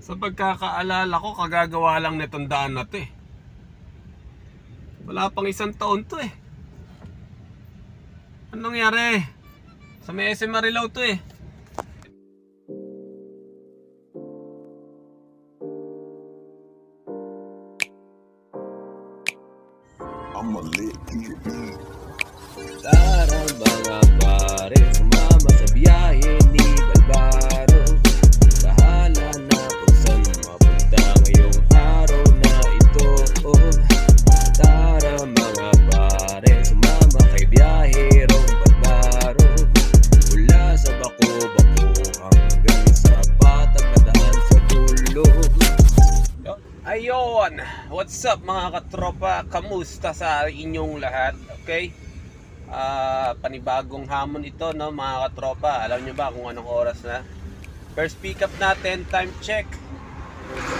Sa pagkakaalala ko, kagagawa lang nitong daan na eh. Wala pang isang taon to eh. Anong nangyari? Sa may SM Marilao to eh. Mga katropa? Kamusta sa inyong lahat? Okay? Ah, panibagong hamon ito no mga katropa. Alam nyo ba kung anong oras na? First pick up natin, time check.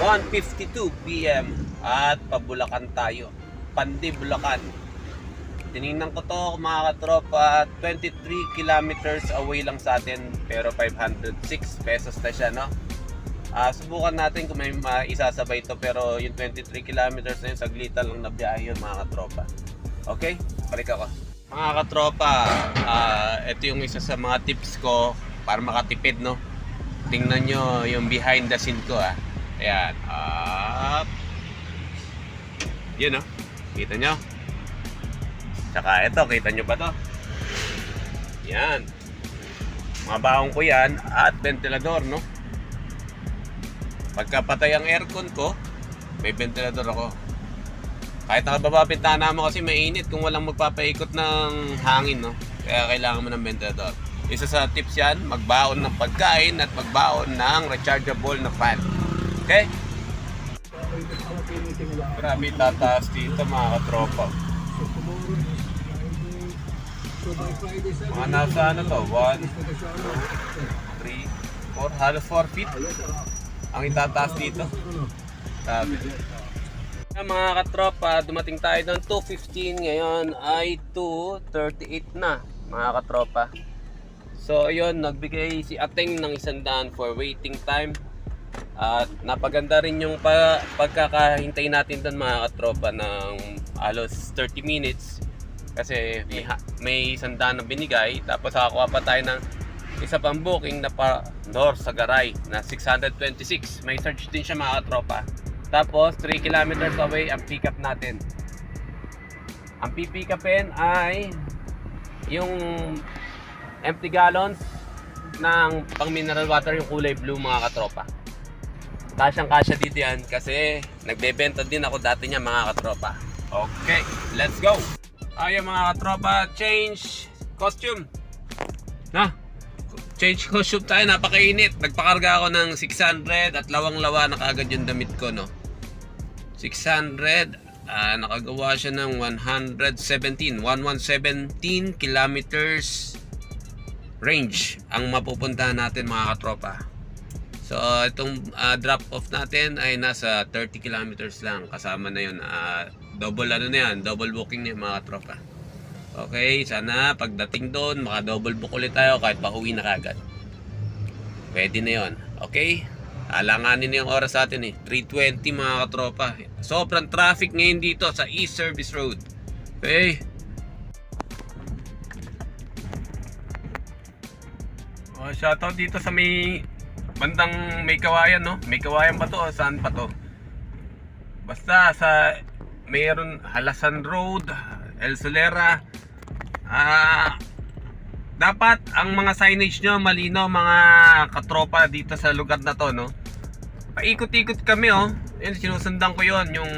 1.52 p.m. At pabulakan tayo. Pandi, Bulacan. Tinignan ko to mga katropa, 23 kilometers away lang sa atin pero 506 pesos na siya no. Ah, subukan natin kung may maisasabay ito pero yung 23 kilometers na yun, saglitan lang na biyahe yun mga katropa. Okay? Balik ako. Mga katropa, ah, ito yung isa sa mga tips ko para makatipid, no? Tingnan nyo yung behind the scene ko, ah. Ayan. Up. Yun, no? Kita nyo? Tsaka ito, kita nyo ba to? Yan. Mga baong ko yan at ventilador, no? Pagka patay ang aircon ko, may ventilador ako. Kahit nakababa bintana mo kasi mainit kung walang magpapaikot ng hangin, no? Kaya kailangan mo ng ventilador. Isa sa tips yan, magbaon ng pagkain at magbaon ng rechargeable na fan. Okay? Grabe tataas dito mga katropa. Mga nasa ano to? 1, 2, 3, 4, halos 4 feet ang itataas dito. Sabi. Yan, mga katropa, dumating tayo ng 2.15 ngayon ay 2.38 na mga katropa. So ayun, nagbigay si Ateng ng isang daan for waiting time. At napaganda rin yung pa, pagkakahintay natin doon mga katropa ng alos 30 minutes. Kasi may, may isang daan na binigay. Tapos nakakuha pa tayo ng isa pang booking na pa North Sagaray na 626. May search din siya mga katropa. Tapos 3 kilometers away ang pick up natin. Ang pipick upin ay yung empty gallons ng pang mineral water yung kulay blue mga katropa. Kasyang kasya dito yan kasi nagbebenta din ako dati niya mga katropa. Okay, let's go! Ayun mga katropa, change costume. Na, change costume tayo, napakainit. Nagpakarga ako ng 600 at lawang-lawa na kaagad yung damit ko, no. 600, ah, nakagawa siya ng 117, 1117 kilometers range ang mapupuntahan natin mga katropa. So, itong ah, drop off natin ay nasa 30 kilometers lang. Kasama na yun. ah, double ano na yan, double booking na yun, mga katropa. Okay, sana pagdating doon, maka double book ulit tayo kahit pauwi na kagad. Pwede na yon. Okay? Alanganin na yung oras sa atin eh. 3.20 mga katropa. Sobrang traffic ngayon dito sa East Service Road. Okay? Oh, shoutout dito sa may bandang may kawayan no? May kawayan ba to o saan pa to? Basta sa mayroon Halasan Road, El Solera. Ah, dapat ang mga signage nyo malino mga katropa dito sa lugar na to no. Paikot-ikot kami oh. Yun, sinusundan ko yon yung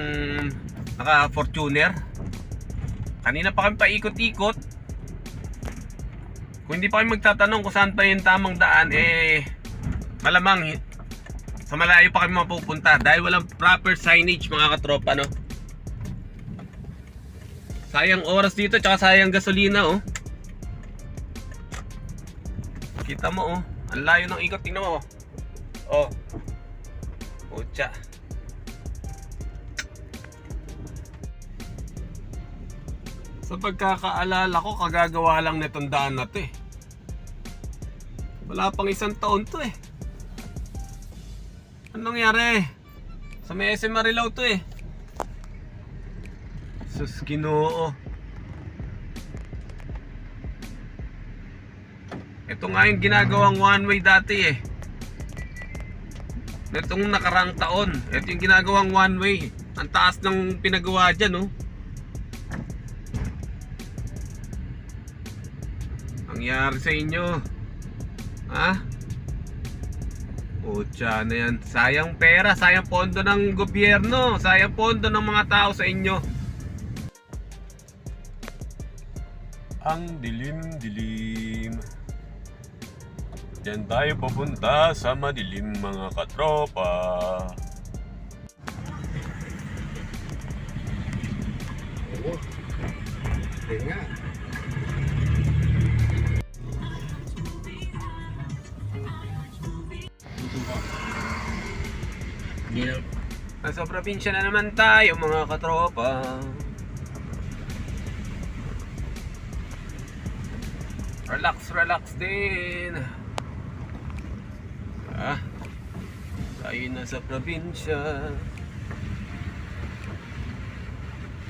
naka Fortuner. Kanina pa kami paikot-ikot. Kung hindi pa kami magtatanong kung saan pa yung tamang daan, eh, malamang sa malayo pa kami mapupunta dahil walang proper signage mga katropa, no? Sayang oras dito, tsaka sayang gasolina, oh. Kita mo, oh. Ang layo ng ikot, tingnan mo, oh. Oh. Pucha. Sa pagkakaalala ko, kagagawa lang nitong daan na eh. Wala pang isang taon to eh. Anong nangyari? Sa may SM Marilao to eh. Sus, ginoo. Ito nga yung ginagawang one way dati eh. Itong nakarang taon. Ito yung ginagawang one way. Ang taas ng pinagawa dyan, oh. Nangyari sa inyo. Ha? Pucha na yan. Sayang pera, sayang pondo ng gobyerno, sayang pondo ng mga tao sa inyo. Ang dilim-dilim. Diyan tayo papunta sa madilim mga katropa. Nasa probinsya na naman tayo mga katropa. Relax, relax din. Ah, tayo na sa probinsya.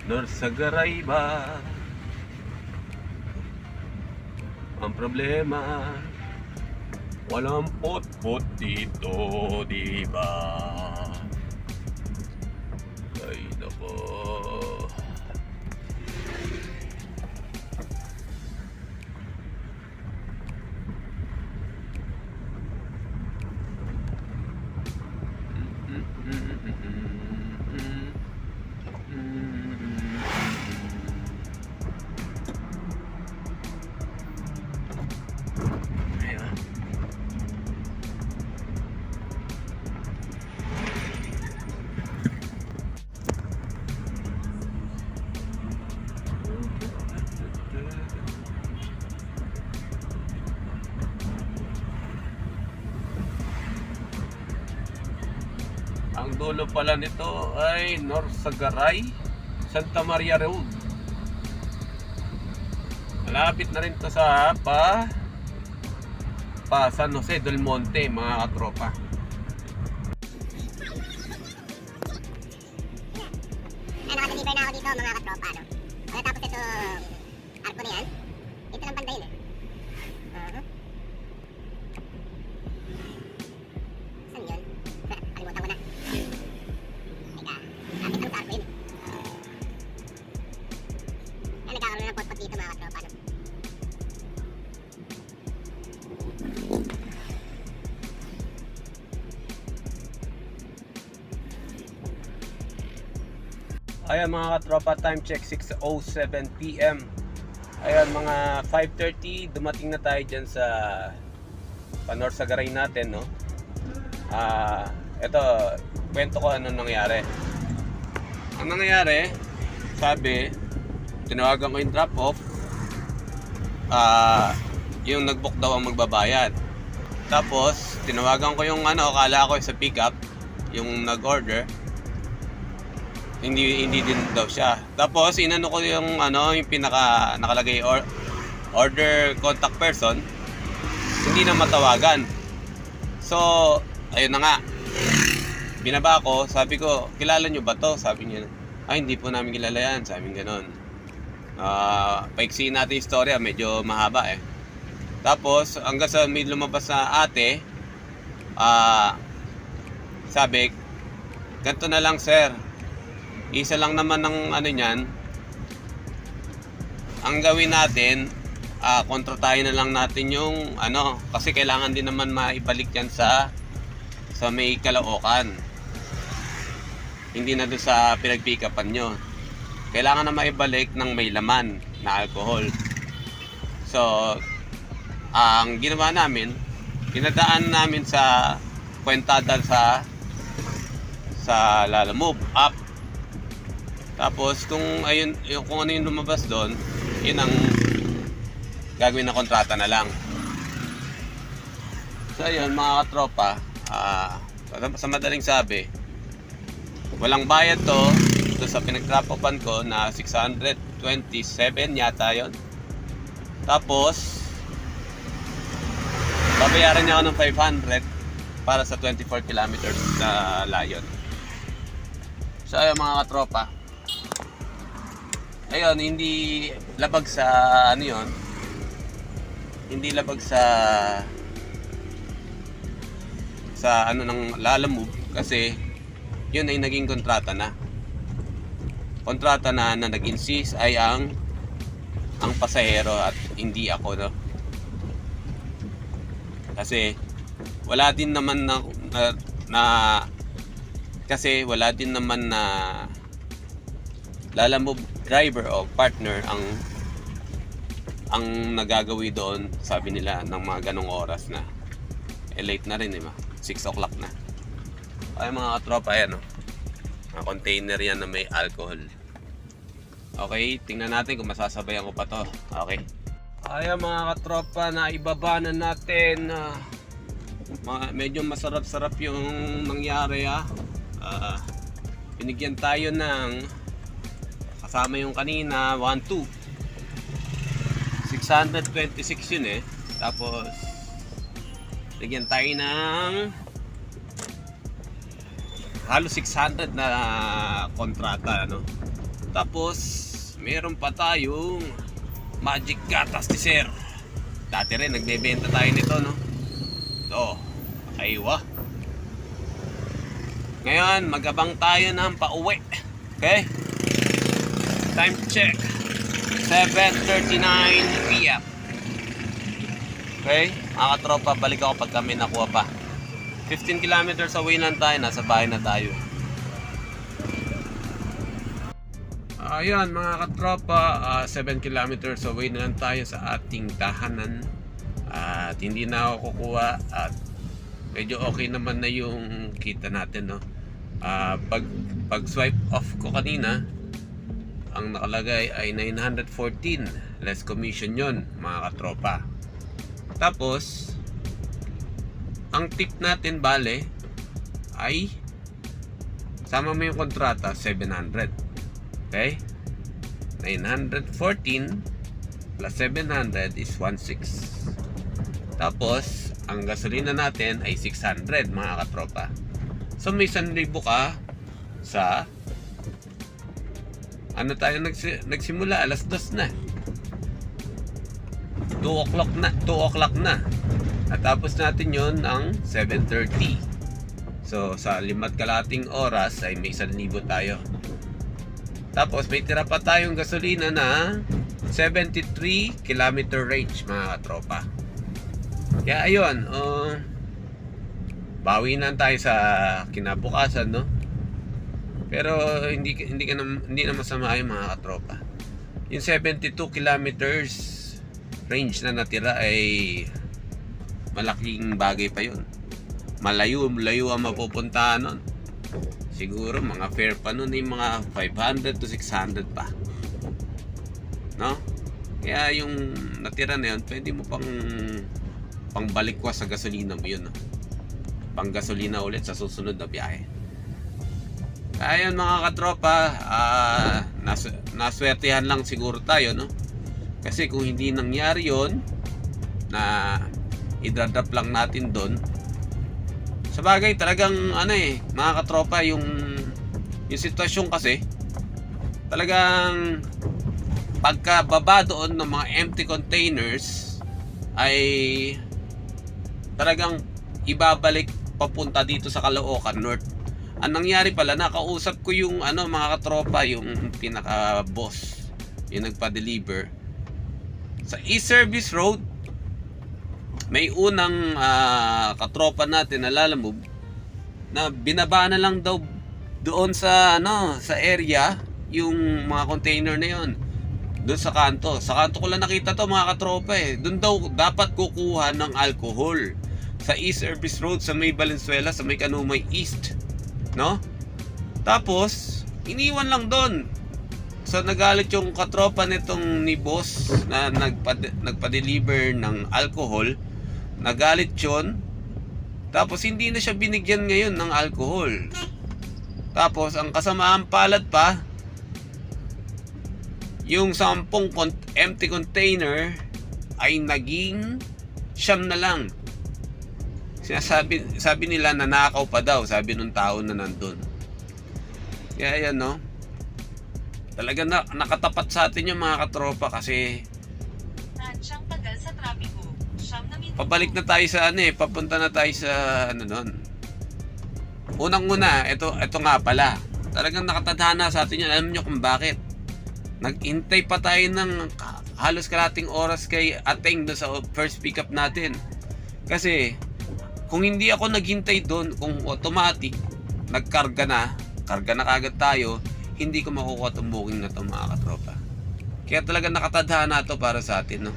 Norsagaray ba? Ang problema, walang pot-pot dito, di ba? Dulo pala nito ay North Sagaray, Santa Maria Road. Malapit na rin to sa pa pa San Jose del Monte mga katropa. Ay, nakadeliver na ako dito mga katropa, no? Pagkatapos ito, arko na yan, ito lang banda yun eh. Ayan mga katropa, time check 6.07pm. Ayan mga 5.30, dumating na tayo dyan sa Panor Sagaray natin, no? Ah, eto, kwento ko ano nangyari. Ang nangyari, sabi, tinawagan ko yung drop off, ah, yung nag-book daw ang magbabayad. Tapos, tinawagan ko yung ano, akala ko sa pickup, yung nag-order, hindi hindi din daw siya. Tapos inano ko yung ano, yung pinaka nakalagay or, order contact person, hindi na matawagan. So, ayun na nga. Binaba ko, sabi ko, kilala nyo ba to? Sabi niya, ay hindi po namin kilala yan. Sabi niya ganun. Ah, paiksi natin yung istorya, medyo mahaba eh. Tapos, hanggang sa may lumabas na ate, ah, sabi, ganito na lang sir, isa lang naman ng ano niyan. Ang gawin natin, ah kontratahin na lang natin yung ano, kasi kailangan din naman maibalik yan sa sa may kalookan. Hindi na doon sa pinagpikapan nyo. Kailangan na maibalik ng may laman na alcohol. So, ang ginawa namin, pinadaan namin sa kwentada sa sa Lalamove app tapos kung ayun yung kung ano yung lumabas doon, yun ang gagawin na kontrata na lang. So ayun mga katropa, ah sa madaling sabi, walang bayad to doon sa pinagtrapopan ko na 627 yata yon. Tapos babayaran niya ako ng 500 para sa 24 kilometers na layon. So ayun mga katropa. Ayun, hindi labag sa ano yun. Hindi labag sa sa ano ng lalamove kasi yun ay naging kontrata na. Kontrata na na nag-insist ay ang ang pasahero at hindi ako no. Kasi wala din naman na, na, na kasi wala din naman na lalamove driver o partner ang ang nagagawi doon sabi nila ng mga ganong oras na. Eh late na rin eh ma 6 o'clock na. Ay mga katropa yan oh. mga container yan na may alcohol. Okay tingnan natin kung masasabayan ko pa to. Okay. Ay mga katropa na ibaba na natin mga- medyo masarap-sarap yung nangyari ah. Ah, binigyan tayo ng kasama yung kanina 1-2 626 yun eh. Tapos bigyan tayo ng halos 600 na kontrata ano. Tapos meron pa tayong magic gatas ni sir. Dati rin nagbebenta tayo nito no? Ito aywa ngayon magabang tayo ng pauwi. Okay time check 7.39 p.m. Okay? Mga katropa, balik ako pag kami nakuha pa. 15 kilometers away lang tayo, nasa bahay na tayo. Ayun mga katropa, ah, 7 kilometers away na lang tayo sa ating tahanan. At hindi na ako kukuha at medyo okay naman na yung kita natin no. Ah, pag pag swipe off ko kanina, ang nakalagay ay 914 less commission yon mga katropa. Tapos ang tip natin bale ay sama mo yung kontrata 700 okay? 914 plus 700 is 16 tapos ang gasolina natin ay 600 mga katropa. So may 1,000 ka sa ano tayo nagsi- nagsimula? Alas 2 na. 2 o'clock na 2 o'clock na. At tapos natin yon ng 7.30 so sa limat kalating oras ay may 1,000 tayo. Tapos may tira pa tayong gasolina na 73 kilometer range mga katropa. Kaya ayun uh, bawi na tayo sa kinabukasan no pero hindi hindi ka na, hindi na masama yung mga katropa. Yung 72 kilometers range na natira ay malaking bagay pa yun. Malayo, malayo ang mapupuntahan nun. Siguro mga fare pa nun yung mga 500 to 600 pa. No? Kaya yung natira na yun, pwede mo pang pangbalikwas sa gasolina mo yun. No? Pang gasolina ulit sa susunod na biyahe. Ayun mga katropa, ah nas naswertehan lang siguro tayo, no? Kasi kung hindi nangyari yon na idadrop lang natin doon. Sa bagay, talagang ano eh, mga katropa, yung yung sitwasyon kasi talagang pagka baba doon ng mga empty containers ay talagang ibabalik papunta dito sa Caloocan North ang nangyari pala, nakausap ko yung ano mga katropa, yung pinaka boss, yung nagpa-deliver. Sa e-service road, may unang ah, katropa natin na lalamove na binaba na lang daw doon sa ano sa area yung mga container na yon doon sa kanto. Sa kanto ko lang nakita to mga katropa eh. Doon daw dapat kukuha ng alcohol. Sa e-service road sa may Valenzuela sa may Kanumay East no? Tapos, iniwan lang doon. So, nagalit yung katropa nitong ni boss na nagpa, nagpa-deliver ng alcohol. Nagalit yon Tapos, hindi na siya binigyan ngayon ng alcohol. Tapos, ang kasamaan palad pa, yung sampung empty container ay naging siyam na lang. Sinasabi, sabi nila nanakaw pa daw, sabi nung tao na nandun. Kaya yan, no? Talaga na, nakatapat sa atin yung mga katropa kasi Siyang tagal sa trapiko. Siyam na minuto. pabalik na tayo sa ano eh, papunta na tayo sa ano nun. Unang-una, ito, ito nga pala. Talagang nakatadhana sa atin yan. Alam nyo kung bakit. Naghintay pa tayo ng halos kalating oras kay Ateng doon sa first pickup natin. Kasi, kung hindi ako naghintay doon, kung automatic, nagkarga na, karga na kagad tayo, hindi ko makukuha itong booking na ito mga katropa. Kaya talaga nakatadhana to para sa atin, no?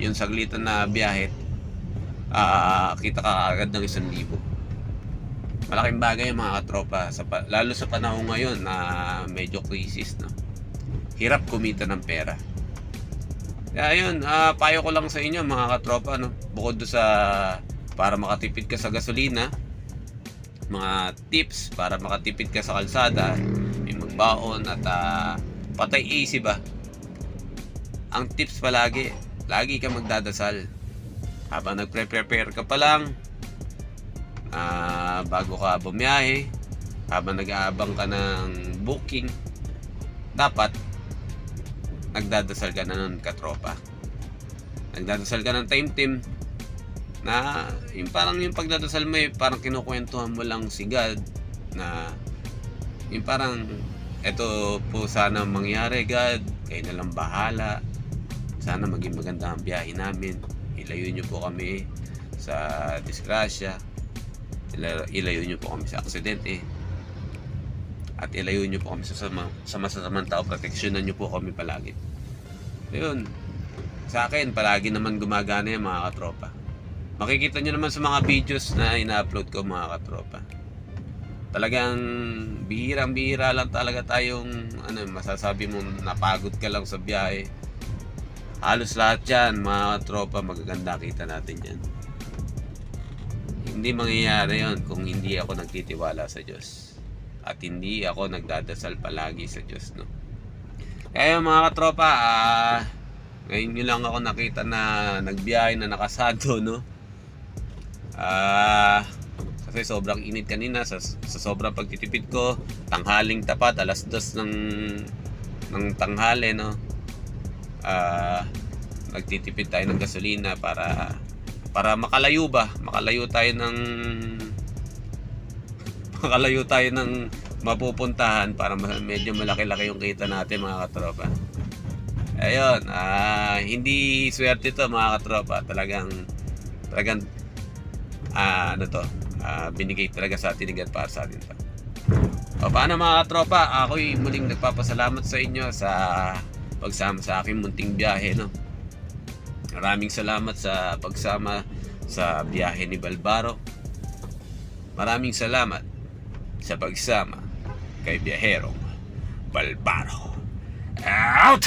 Yung saglitan na biyahe, ah kita ka agad ng isang libo. Malaking bagay mga katropa, sa, lalo sa panahon ngayon na medyo crisis, no? Hirap kumita ng pera. Kaya yun, ah, payo ko lang sa inyo mga katropa, no? Bukod do sa para makatipid ka sa gasolina, mga tips para makatipid ka sa kalsada, may magbaon at ah, patay AC ba? Ang tips palagi, lagi ka magdadasal. Habang nagpre-prepare ka pa lang, ah, bago ka bumiyahe, habang nag-aabang ka ng booking, dapat nagdadasal ka na ng katropa. Nagdadasal ka ng time team na yung parang yung pagdadasal mo eh, parang kinukwentuhan mo lang si God na yung parang eto po sana mangyari God. Kayo na lang bahala. Sana maging maganda ang biyahe namin. Ilayo nyo po kami sa disgrasya. Ila- ilayo nyo po kami sa aksidente. At ilayo nyo po kami sa, sama, sa masasamang tao. Proteksyonan nyo po kami palagi. Yun sa akin palagi naman gumagana yung mga katropa makikita nyo naman sa mga videos na ina-upload ko mga katropa. Talagang bihirang bihira lang talaga tayong ano masasabi mo napagod ka lang sa biyahe. Halos lahat yan mga tropa magaganda kita natin yan hindi mangyayari yon kung hindi ako nagtitiwala sa Diyos. At hindi ako nagdadasal palagi sa Diyos no? Kaya mga katropa ah ngayon nyo lang ako nakita na nagbiyahe na nakasado no Ah, kasi sobrang init kanina sa, sa sobrang pagtitipid ko, tanghaling tapat alas dos ng ng tanghali no. Ah, nagtitipid tayo ng gasolina para para makalayo ba? Makalayo tayo ng makalayo tayo ng mapupuntahan para medyo malaki-laki yung kita natin mga katropa. Ayun, ah hindi swerte to mga katropa. Talagang talagang ah ano to, ah, binigay talaga sa atin agad para sa atin to. O paano mga tropa, ako'y muling nagpapasalamat sa inyo sa pagsama sa aking munting biyahe no. Maraming salamat sa pagsama sa biyahe ni Balbaro. Maraming salamat sa pagsama kay Biyaherong Balbaro. Out!